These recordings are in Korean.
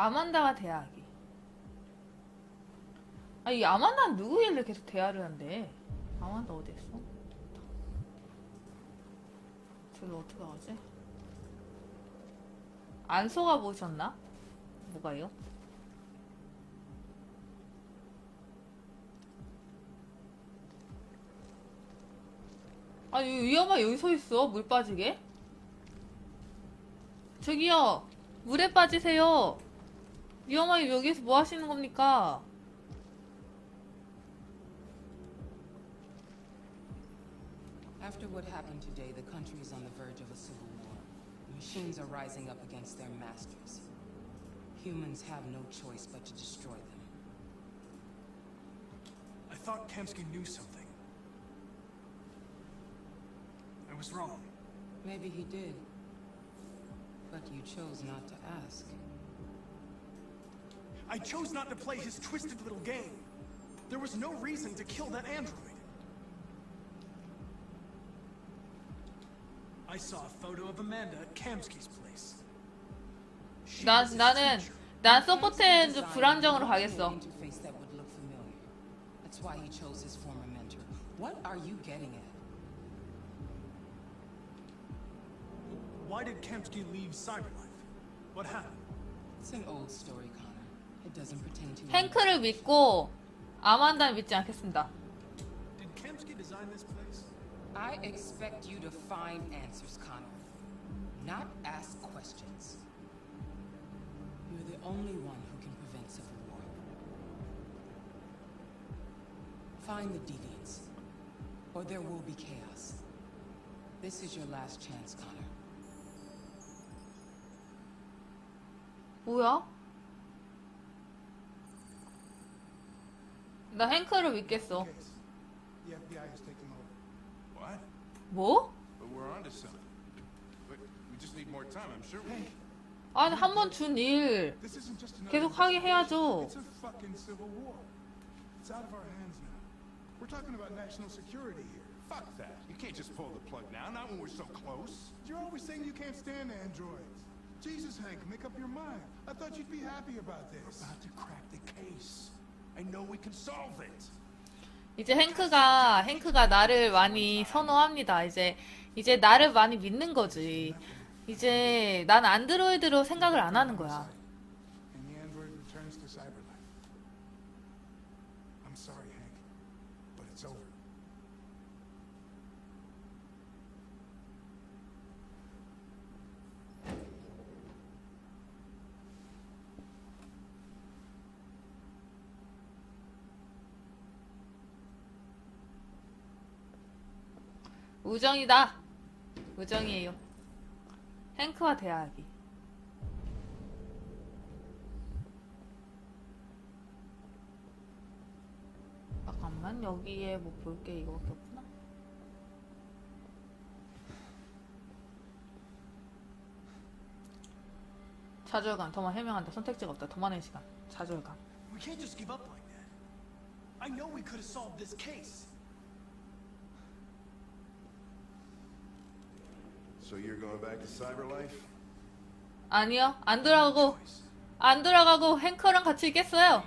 아만다가 대화하기. 아, 이 아만다는 누구길래 계속 대화를 한대? 아만다 어디 있어? 저기 어떻게 가지? 안 속아 보셨나? 뭐가요? 아니 위험하 여기 서 있어 물 빠지게 저기요 물에 빠지세요 위험하게 여기서 뭐 하시는 겁니까 After what happened today, the country is on the verge of a civil war. Machines are rising up against their masters. Humans have no choice but to destroy them. I thought Kamsky knew something. I was wrong. Maybe he did. But you chose not to ask. I chose not to play his twisted little game. There was no reason to kill that android. I saw a photo of Amanda at Kamsky's place. She 난 was his 나는 teacher. 난 Kamsky 서포트엔드 designed 불안정으로 an 가겠어 interface that would look familiar. That's why he chose his former mentor. What are you getting at? Why did Kamsky leave Cyberlife? What happened? It's an old story, Connor. It doesn't pertain to you. 행크를 믿고 아만다를 믿지 않겠습니다 Did Kamsky design this place? I expect you to find answers, Connor. Not ask questions. You're the only one who can prevent civil war. Find the deviants, or there will be chaos. This is your last chance, Connor. 뭐야? 나 행크를 믿겠어? 뭐? 아니 한 번 준 일 계속 하게. 해야죠 It's a fucking civil war. It's out of our hands now. We're talking about national security here. Fuck that. You can't just pull the plug now. Not when we're so close. You're always saying you can't stand androids. Jesus, Hank, make up your mind. I thought you'd be happy about this. About to crack the case. 이제 행크가 행크가 나를 많이 선호합니다. 이제 이제 나를 많이 믿는 거지. 이제 난 안드로이드로 생각을 안 하는 거야. And the android returns to Cyberlife. I'm sorry, Hank, but it's over. 우정이다. 우정이에요. 행크와 대화하기. 잠깐만 여기에 뭐 볼 게 이거밖에 없구나. 좌절감, 더만 해명한다. 선택지가 없다. 도만의 시간. 좌절감. We can't just give up like that. I know we could have solved this case. So you're going back to Cyberlife? 아니요, 안 돌아가고. 안 돌아가고 행커랑 같이 있겠어요.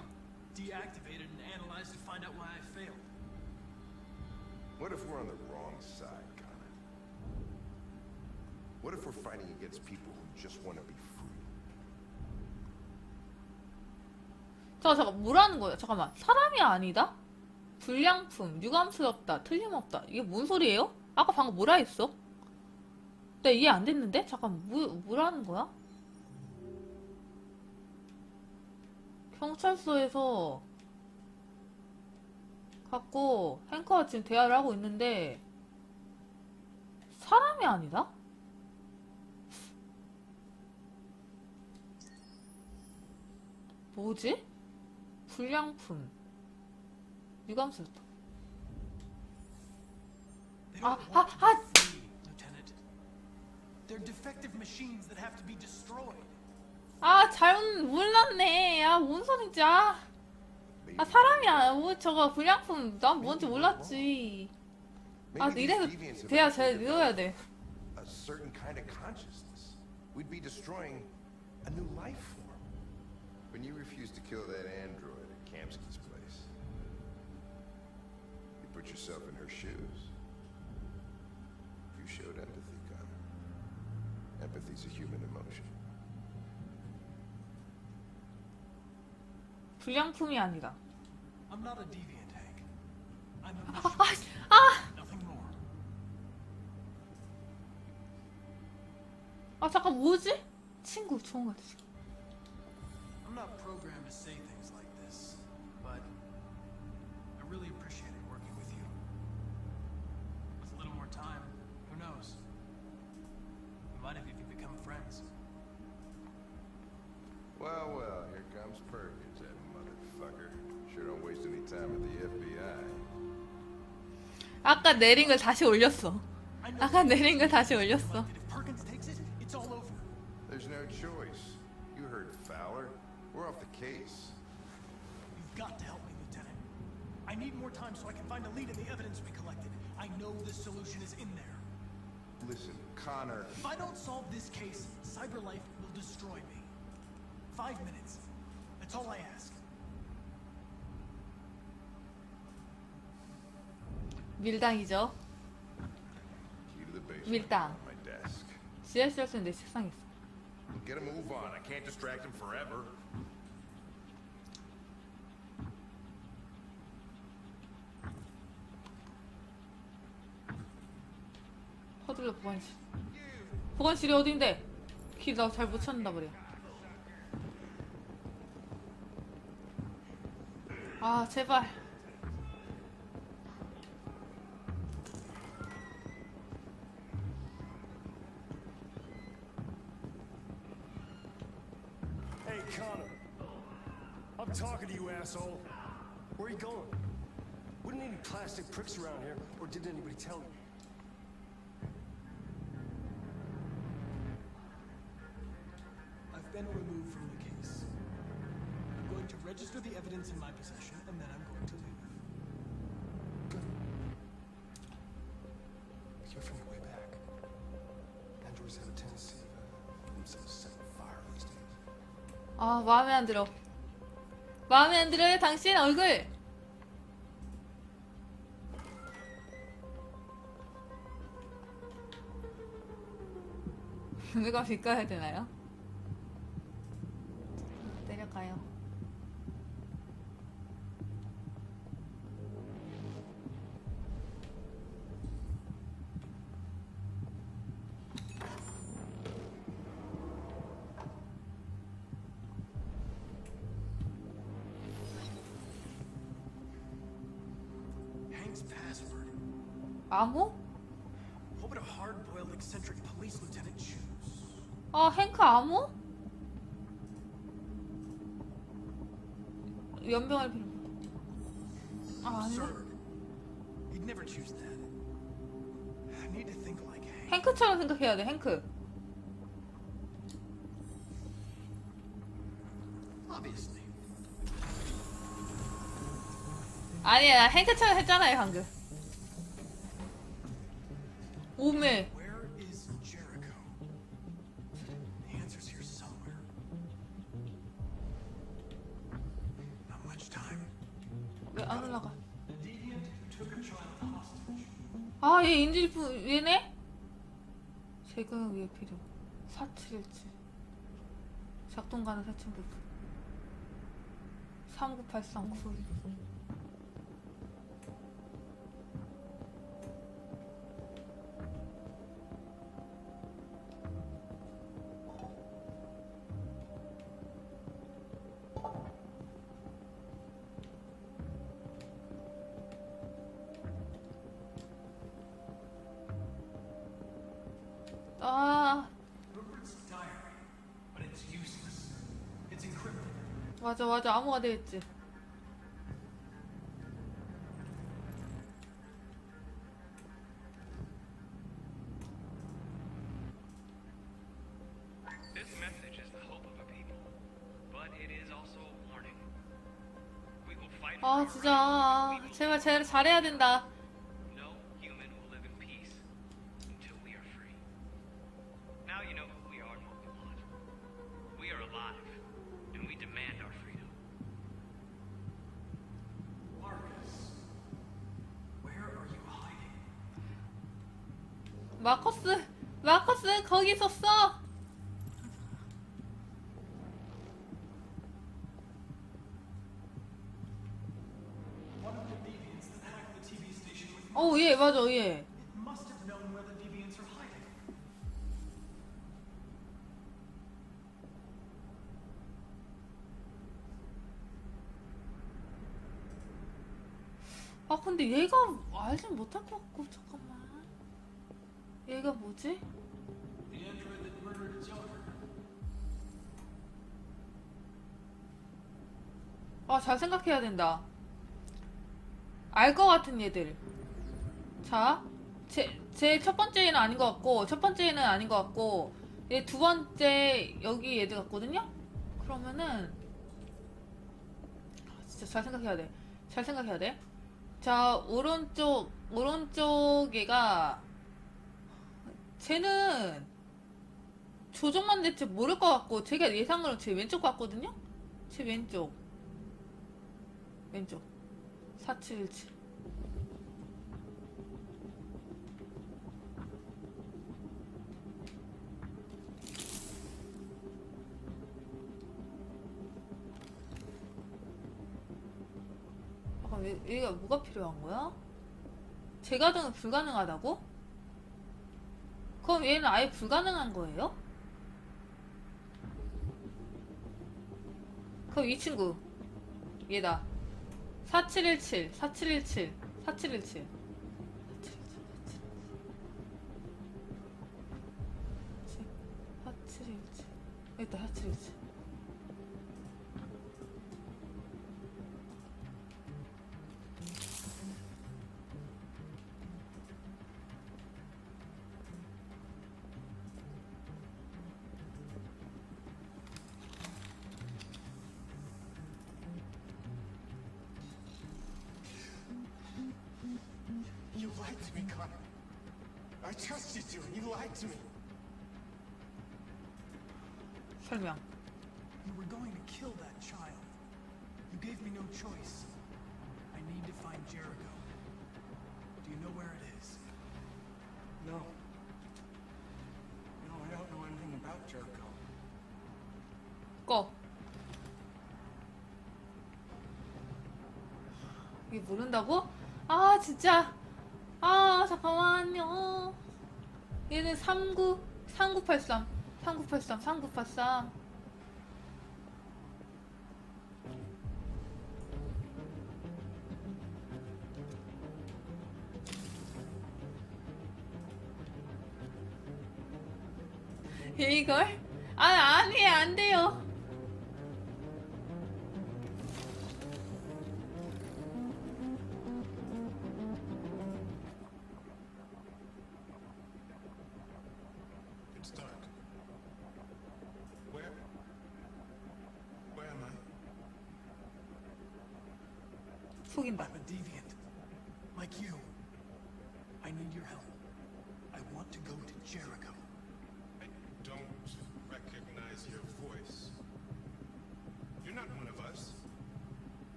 Deactivated and analyzed to find out why I failed. What if we're on the wrong side, Connor? What if we're fighting against people who just want to be free? 잠깐 잠깐 뭐라는 거예요? 잠깐만 사람이 아니다? 불량품, 유감스럽다, 틀림없다. 이게 뭔 소리예요? 아까 방금 뭐라 했어? 나 이해 안 됐는데? 잠깐 뭐 뭐라는 거야? 경찰서에서 갖고 행커가 지금 대화를 하고 있는데 사람이 아니다? 뭐지? 불량품 유감스럽다 want They're defective machines that have to be destroyed. 아 잘못 몰랐네 아 뭔 소리지 아, Maybe, 아 사람이야 뭐 저거 불량품 난 뭔지 몰랐지 아 maybe these 이래서 deviants have 대화 잘 activated 읽어야 돼 a certain kind of consciousness. We'd be destroying a new life form. When you refused to kill that android at Kamsky's place, you put yourself in her shoes. You showed empathy, Connor. Empathy's a human emotion. 불량품이 아니다. I'm not a deviant, Hank. I'm a 아, 아, 아, nothing more. 아 잠깐 뭐지? 친구 좋은 것 같아. 지금. I'm not programmed to say things like this, but I really appreciated working We might have even become friends. Well, well, here comes Perkins, that motherfucker. Sure don't waste any time at the FBI. 아까 내린 걸 다시 올렸어. I know 아까 내린 걸 다시 올렸어. elected. If Perkins takes it, it's all over. There's no choice. You heard Fowler. We're off the case. You've got to help me, Lieutenant. I need more time so I can find a lead in the evidence we collected. I know the solution is in there. Listen, Connor. If I don't solve this case, CyberLife will destroy me. Five minutes. That's all I ask. 밀당이죠. Key to the basement. 밀당. On my desk. 지하실에서는 내 책상에 있어. Get a move on. I can't distract him forever. 서둘러 보관실. 보관실이 어딘데? 키 나 잘 못 찾는다 그래. 아 제발. Hey, Connor. I'm talking to you, asshole. Where are you going? Wouldn't any plastic pricks around here, or did anybody tell you? My possession, and then I'm going to leave. You're from way back. Androids have a tendency of uh, themselves setting fire these days. 아 마음에 안 들어. 마음에 안 들어요 당신 얼굴. 누가 빗가야 되나요? 내려가요. Hank's password. 암호? What would a hard-boiled eccentric police lieutenant choose? 아 행크 암호? 연병할 필요. 아 아니네. Absurd. He'd never choose that. I need to think like Hank. 행크처럼 생각해야 돼 행크. 아니 나 헬크처럼 했잖아요 방금 오메 Where is Jericho? The answer's here somewhere. Not much time. 왜 안 올라가 The deviant took a child hostage. 아 얘 인질품 얘네? 재근을 위해 필요 사칠일치 작동 가능 사칭 부품 3983 9 맞아, 맞아. 암호가 되겠지. 아, 진짜. 제발 잘, 잘해야 된다. 마커스 마커스 거기 있었어 어예 맞아 예. 아 근데 얘가 알진 못할 것 같고 잠깐만 얘가 뭐지? 아 잘 생각해야 된다 알 것 같은 얘들 자 제 제 첫 번째 얘는 아닌 것 같고 첫 번째 얘는 아닌 것 같고 얘 두 번째 여기 얘들 같거든요? 그러면은 아, 진짜 잘 생각해야 돼 잘 생각해야 돼 자 오른쪽 오른쪽 얘가 쟤는 조종만 대체 모를 것 같고 제가 예상으로 제 왼쪽 같거든요? 제 왼쪽 왼쪽 4717 아, 왜, 얘가 뭐가 필요한 거야? 재가동은 불가능하다고? 그럼 얘는 아예 불가능한 거예요? 그럼 이 친구 얘다. 4717 4717 4717 4717 여기 있다 4717 I trusted you, and you lied to me. 설명 You were going to kill that child. You gave me no choice. I need to find Jericho. Do you know where it is? No. No, I don't know anything about Jericho. 꺼 이게 모른다고? 아 진짜 아 잠깐만요 얘는 39 3983 3983 3983 이걸? 아 아니 안 돼요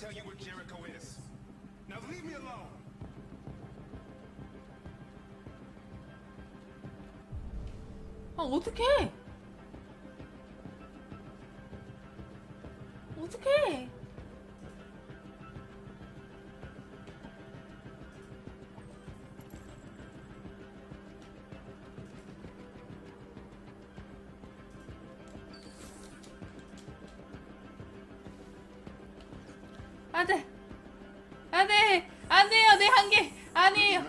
tell you where Jericho is. Now leave me alone. 아 어떡해 어떡해 안돼 안돼 안돼요 내 한계 아니에요.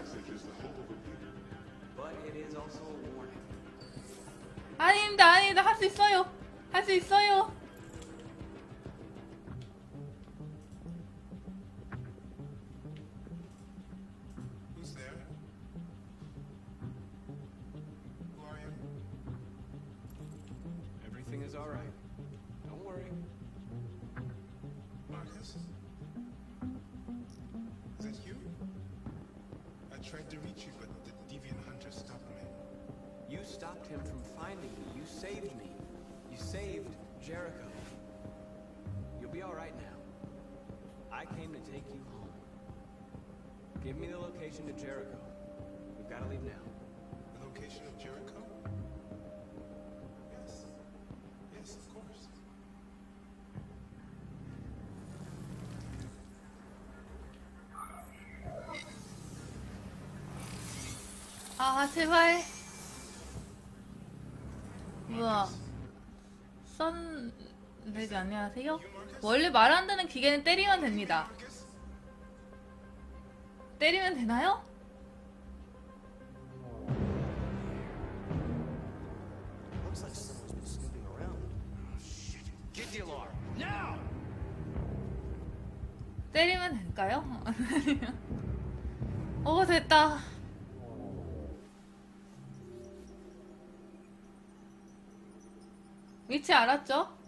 아닙니다 아닙니다 할 수 있어요 할 수 있어요? Everything is alright. finding me. You saved me. You saved Jericho. You'll be alright now. I came to take you home. Give me the location to Jericho. We've got to leave now. location of Jericho? Yes. Yes, of course. 아, 제발. 뭐야. 선, 레지 안녕하세요? 원래 말 안 듣는 기계는 때리면 됩니다. 때리면 되나요? 때리면 될까요? 어, 됐다. 위치 알았죠?